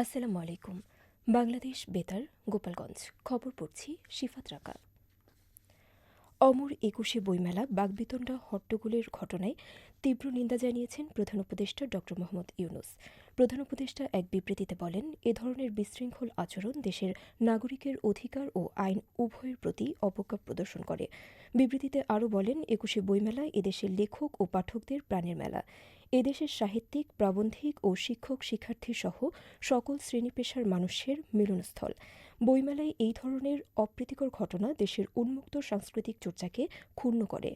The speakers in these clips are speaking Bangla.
আসসালামু আলাইকুম। বাংলাদেশ বেতার, গোপালগঞ্জ। খবর পড়ছি শিফাত রাকা অমর একুশে বইমেলা বাগবিতণ্ডা হট্টগোলের ঘটনায় তীব্র নিন্দা জানিয়েছেন প্রধান উপদেষ্টা ড. মোহাম্মদ ইউনুস। প্রধান উপদেষ্টা এক বিবৃতিতে বলেন, এ ধরনের বিশৃঙ্খল আচরণ দেশের নাগরিকের অধিকার ও আইন উভয়ের প্রতি অবজ্ঞা প্রদর্শন করে। বিবৃতিতে আরও বলেন, একুশে বইমেলা এদেশের লেখক ও পাঠকদের প্রাণের মেলা। এদেশের সাহিত্যিক, প্রাবন্ধিক ও শিক্ষক শিক্ষার্থী সহ সকল শ্রেণি পেশার মানুষের মিলনস্থল। বইমেলায় এই ধরনের অপ্রীতিকর ঘটনা দেশের উন্মুক্ত সাংস্কৃতিক চর্চাকে ক্ষুণ্ণ করে।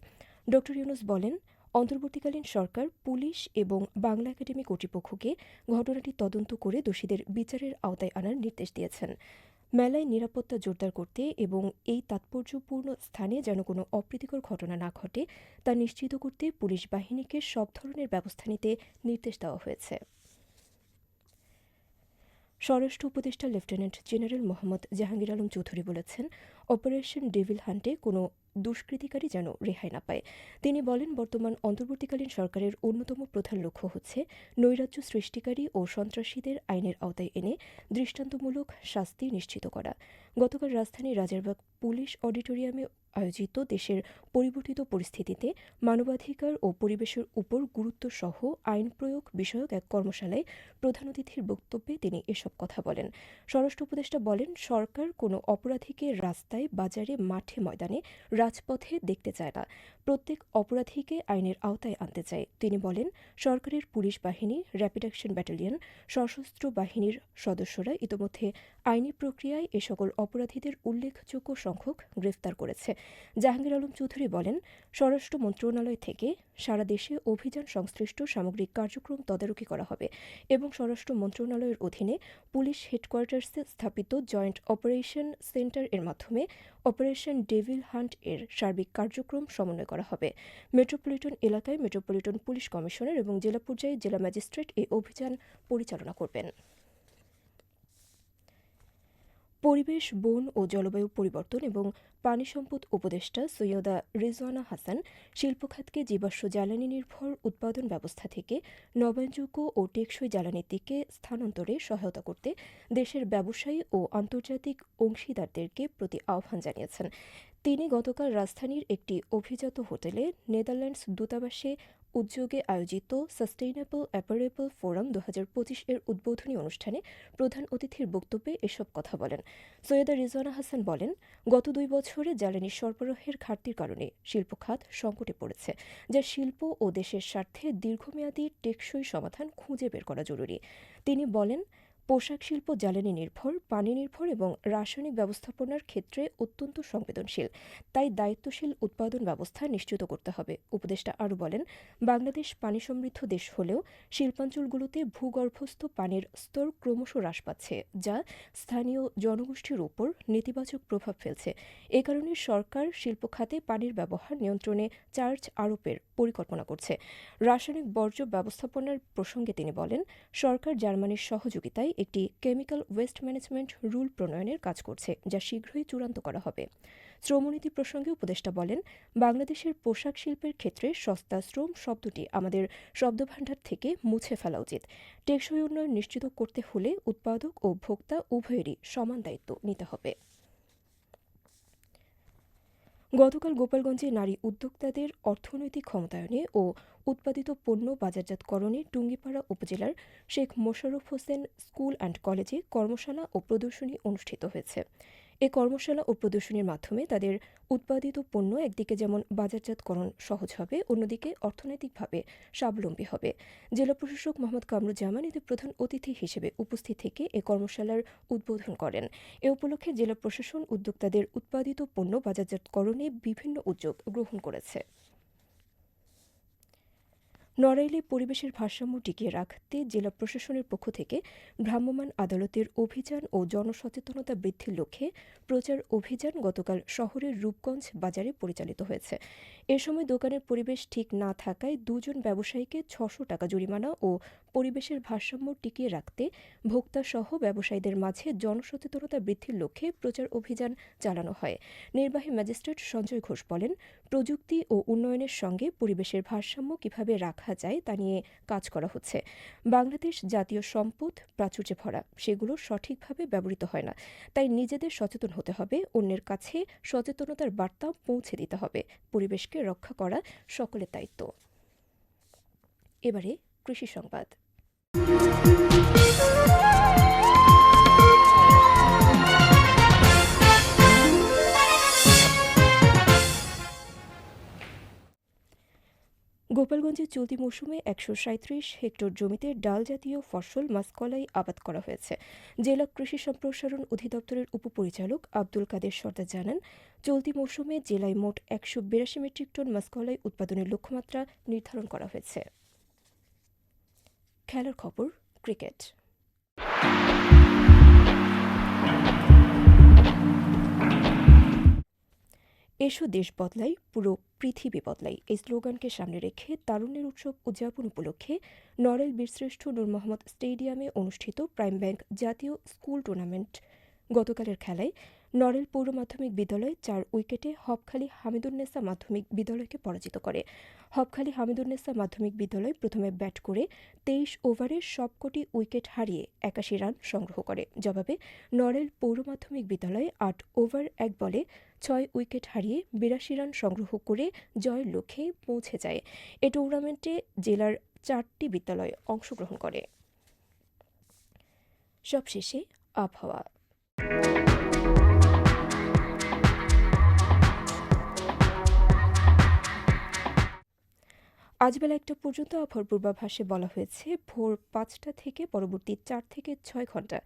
ড ইউনুস বলেন, অন্তর্বর্তীকালীন সরকার, পুলিশ এবং বাংলা একাডেমি কর্তৃপক্ষকে ঘটনাটি তদন্ত করে দোষীদের বিচারের আওতায় আনার নির্দেশ দিয়েছেন। মেলায় নিরাপত্তা জোরদার করতে এবং এই তাৎপর্যপূর্ণ স্থানে যেন কোনো অপ্রীতিকর ঘটনা না ঘটে, তা নিশ্চিত করতে পুলিশ বাহিনীকে সব ধরনের ব্যবস্থা নিতে নির্দেশ দেওয়া হয়েছে। স্বরাষ্ট্র উপদেষ্টা লেফটেন্যান্ট জেনারেল মোহাম্মদ জাহাঙ্গীর আলম চৌধুরী বলেছেন, অপারেশন ডেভিল হান্টে কোনো দুষ্কৃতিকারী যেন রেহাই না পায়। তিনি বলেন, বর্তমান অন্তর্বর্তীকালীন সরকারের অন্যতম প্রধান লক্ষ্য হচ্ছে নৈরাজ্য সৃষ্টিকারী ও সন্ত্রাসীদের আইনের আওতায় এনে দৃষ্টান্তমূলক শাস্তি নিশ্চিত করা। গতকাল রাজধানীর রাজারবাগ পুলিশ অডিটোরিয়ামে আয়োজিত দেশের পরিবর্তিত পরিস্থিতিতে মানবাধিকার ও পরিবেশের উপর গুরুত্ব সহ আইন প্রয়োগ বিষয়ক এক কর্মশালায় প্রধান অতিথির বক্তব্যে তিনি এসব কথা বলেন। স্বরাষ্ট্র উপদেষ্টা বলেন, সরকার কোনো অপরাধীকে রাস্তায়, বাজারে, মাঠে, ময়দানে, রাজপথে দেখতে চায় না। প্রত্যেক অপরাধীকে আইনের আওতায় আনতে চায়। তিনি বলেন, সরকারের পুলিশ বাহিনী র্যাপিড অ্যাকশন ব্যাটালিয়ন সশস্ত্র বাহিনীর সদস্যরা ইতোমধ্যে আইনি প্রক্রিয়ায় এ সকল অপরাধীদের উল্লেখযোগ্য সংখ্যক গ্রেফতার করেছে। জাহাঙ্গীর আলম চৌধুরী বলেন, স্বরাষ্ট্র মন্ত্রণালয় থেকে সারা দেশে অভিযান সংশ্লিষ্ট সামগ্রিক কার্যক্রম তদারকি করা হবে এবং স্বরাষ্ট্র মন্ত্রণালয়ের অধীনে পুলিশ হেডকোয়ার্টার্সে স্থাপিত জয়েন্ট অপারেশন সেন্টার এর মাধ্যমে অপারেশন ডেভিল হান্ট এর সার্বিক কার্যক্রম সমন্বয় করা হবে। মেট্রোপলিটন এলাকায় মেট্রোপলিটন পুলিশ কমিশনার এবং জেলা পর্যায়ে জেলা ম্যাজিস্ট্রেট এই অভিযান পরিচালনা করবেন। পরিবেশ, বন ও জলবায়ু পরিবর্তন এবং পানি সম্পদ উপদেষ্টা সৈয়দা রিজওয়ানা হাসান শিল্পখাতকে জীবাশ্ম জ্বালানি নির্ভর উৎপাদন ব্যবস্থা থেকে নবায়নযোগ্য ও টেকসই জ্বালানির দিকে স্থানান্তরে সহায়তা করতে দেশের ব্যবসায়ী ও আন্তর্জাতিক অংশীদারদেরকে প্রতি আহ্বান জানিয়েছেন। তিনি গতকাল রাজধানীর একটি অভিজাত হোটেলে নেদারল্যান্ডস দূতাবাসে উদ্যোগে আয়োজিত সাস্টেইনেবল অ্যাপারেবল ফোরাম দু হাজার পঁচিশ এর উদ্বোধনী অনুষ্ঠানে প্রধান অতিথির বক্তব্যে এসব কথা বলেন। সৈয়দা রিজওয়ানা হাসান বলেন, গত দুই বছরে জ্বালানি সরবরাহের ঘাটতির কারণে শিল্প খাত সংকটে পড়েছে, যা শিল্প ও দেশের স্বার্থে দীর্ঘমেয়াদী টেকসই সমাধান খুঁজে বের করা জরুরি। তিনি বলেন পোশাক শিল্প জ্বালানি নির্ভর, পানি নির্ভর এবং রাসায়নিক ব্যবস্থাপনার ক্ষেত্রে অত্যন্ত সংবেদনশীল। তাই দায়িত্বশীল উৎপাদন ব্যবস্থা নিশ্চিত করতে হবে। উপদেষ্টা আরও বলেন, বাংলাদেশ পানি সমৃদ্ধ দেশ হলেও শিল্পাঞ্চলগুলোতে ভূগর্ভস্থ পানির স্তর ক্রমশ হ্রাস পাচ্ছে, যা স্থানীয় জনগোষ্ঠীর উপর নেতিবাচক প্রভাব ফেলছে। এ কারণে সরকার শিল্প খাতে পানির ব্যবহার নিয়ন্ত্রণে চার্জ আরোপের পরিকল্পনা করছে। রাসায়নিক বর্জ্য ব্যবস্থাপনার প্রসঙ্গে তিনি বলেন, সরকার জার্মানির সহযোগিতায় একটি কেমিক্যাল ওয়েস্ট ম্যানেজমেন্ট রুল প্রণয়নের কাজ করছে, যা শীঘ্রই চূড়ান্ত করা হবে। শ্রমনীতি প্রসঙ্গে উপদেষ্টা বলেন, বাংলাদেশের পোশাক শিল্পের ক্ষেত্রে সস্তা শ্রম শব্দটি আমাদের শব্দভাণ্ডার থেকে মুছে ফেলা উচিত। টেকসই উন্নয়ন নিশ্চিত করতে হলে উৎপাদক ও ভোক্তা উভয়েরই সমান দায়িত্ব নিতে হবে। গতকাল গোপালগঞ্জে নারী উদ্যোক্তাদের অর্থনৈতিক ক্ষমতায়নে ও উৎপাদিত পণ্য বাজারজাতকরণে টুঙ্গিপাড়া উপজেলার শেখ মোশাররফ হোসেন স্কুল অ্যান্ড কলেজে কর্মশালা ও প্রদর্শনী অনুষ্ঠিত হয়েছে। এ কর্মশালা ও প্রদর্শনীর মাধ্যমে তাদের উৎপাদিত পণ্য একদিকে যেমন বাজারজাতকরণ সহজ হবে, অন্যদিকে অর্থনৈতিকভাবে স্বাবলম্বী হবে। জেলা প্রশাসক মোহাম্মদ কামরুজ্জামান এতে প্রধান অতিথি হিসেবে উপস্থিত থেকে এ কর্মশালার উদ্বোধন করেন। এ উপলক্ষে জেলা প্রশাসন উদ্যোক্তাদের উৎপাদিত পণ্য বাজারজাতকরণে বিভিন্ন উদ্যোগ গ্রহণ করেছে। নড়াইলে পরিবেশের ভারসাম্য টিকিয়ে রাখতে জেলা প্রশাসনের পক্ষ থেকে ভ্রাম্যমাণ আদালতের অভিযান ও জনসচেতনতা বৃদ্ধির লক্ষ্যে প্রচার অভিযান গতকাল শহরের রূপগঞ্জ বাজারে পরিচালিত হয়েছে। এ সময় দোকানের পরিবেশ ঠিক না থাকায় দুজন ব্যবসায়ীকে ছশো টাকা জরিমানা ও পরিবেশের ভারসাম্য টিকিয়ে রাখতে ভোক্তা সহ ব্যবসায়ীদের মাঝে জনসচেতনতা বৃদ্ধির লক্ষ্যে প্রচার অভিযান চালানো হয়। নির্বাহী ম্যাজিস্ট্রেট সঞ্জয় ঘোষ বলেন, প্রযুক্তি ও উন্নয়নের সঙ্গে পরিবেশের ভারসাম্য কীভাবে রাখা যায় তা নিয়ে কাজ করা হচ্ছে। বাংলাদেশ জাতীয় সম্পদ প্রাচুর্যে ভরা, সেগুলো সঠিকভাবে ব্যবহৃত হয় না। তাই নিজেদের সচেতন হতে হবে, অন্যের কাছে সচেতনতার বার্তা পৌঁছে দিতে হবে। পরিবেশকে রক্ষা করা সকলের দায়িত্ব। এবারে কৃষি সংবাদ। গোপালগঞ্জে চলতি মৌসুমে একশো সাঁত্রিশ হেক্টর জমিতে ডাল জাতীয় ফসল মাসকলাই আবাদ করা হয়েছে। জেলা কৃষি সম্প্রসারণ অধিদপ্তরের উপপরিচালক আব্দুল কাদের সর্দার জানান, চলতি মৌসুমে জেলায় মোট একশো বিরাশি মেট্রিক টন মাসকলাই উৎপাদনের লক্ষ্যমাত্রা নির্ধারণ করা হয়েছে। খেলার খবর, ক্রিকেট। এসো দেশ বদলাই, পুরো পৃথিবী বদলাই। এই স্লোগানকে সামনে রেখে তারুণ্যের উৎসব উদযাপন উপলক্ষে নরেল বীরশ্রেষ্ঠ নূর মোহাম্মদ স্টেডিয়ামে অনুষ্ঠিত প্রাইম ব্যাংক জাতীয় স্কুল টুর্নামেন্ট গতকালের খেলায় নরেল পৌর মাধ্যমিক বিদ্যালয় চার উইকেটে হবখালী হামিদুন্নেসা মাধ্যমিক বিদ্যালয়কে পরাজিত করে। হবখালী হামিদুন্নেসা মাধ্যমিক বিদ্যালয় প্রথমে ব্যাট করে তেইশ ওভারে সবকটি উইকেট হারিয়ে একাশি রান সংগ্রহ করে। জবাবে নরেল পৌর মাধ্যমিক বিদ্যালয় আট ওভার এক বলে ছয় উইকেট হারিয়ে বিরাশি রান সংগ্রহ করে জয়ের লক্ষ্যে পৌঁছে যায়। এ টুর্নামেন্টে জেলার চারটি বিদ্যালয় অংশগ্রহণ করে। সবশেষে আবহাওয়া। আজ বেলা একটা পর্যন্ত আবহাওয়ার পূর্বাভাসে বলা হয়েছে, ভোর পাঁচটা থেকে পরবর্তী চার থেকে ছয় ঘণ্টা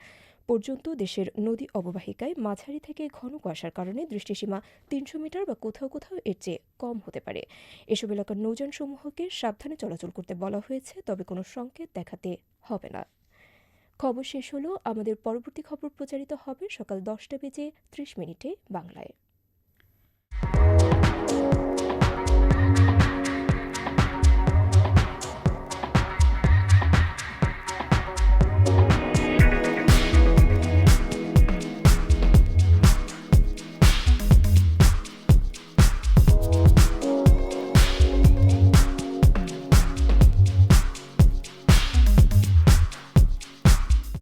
পর্যন্ত দেশের নদী অববাহিকায় মাঝারি থেকে ঘন কুয়াশার কারণে দৃষ্টিসীমা তিনশো মিটার বা কোথাও কোথাও এর চেয়ে কম হতে পারে। এসব এলাকার নৌযানসমূহকে সাবধানে চলাচল করতে বলা হয়েছে, তবে কোনো সংকেত দেখাতে হবে না। খবর শেষ হলো, আমাদের পরবর্তী খবর প্রচারিত হবে সকাল দশটা বেজে ত্রিশ মিনিটে বাংলায়।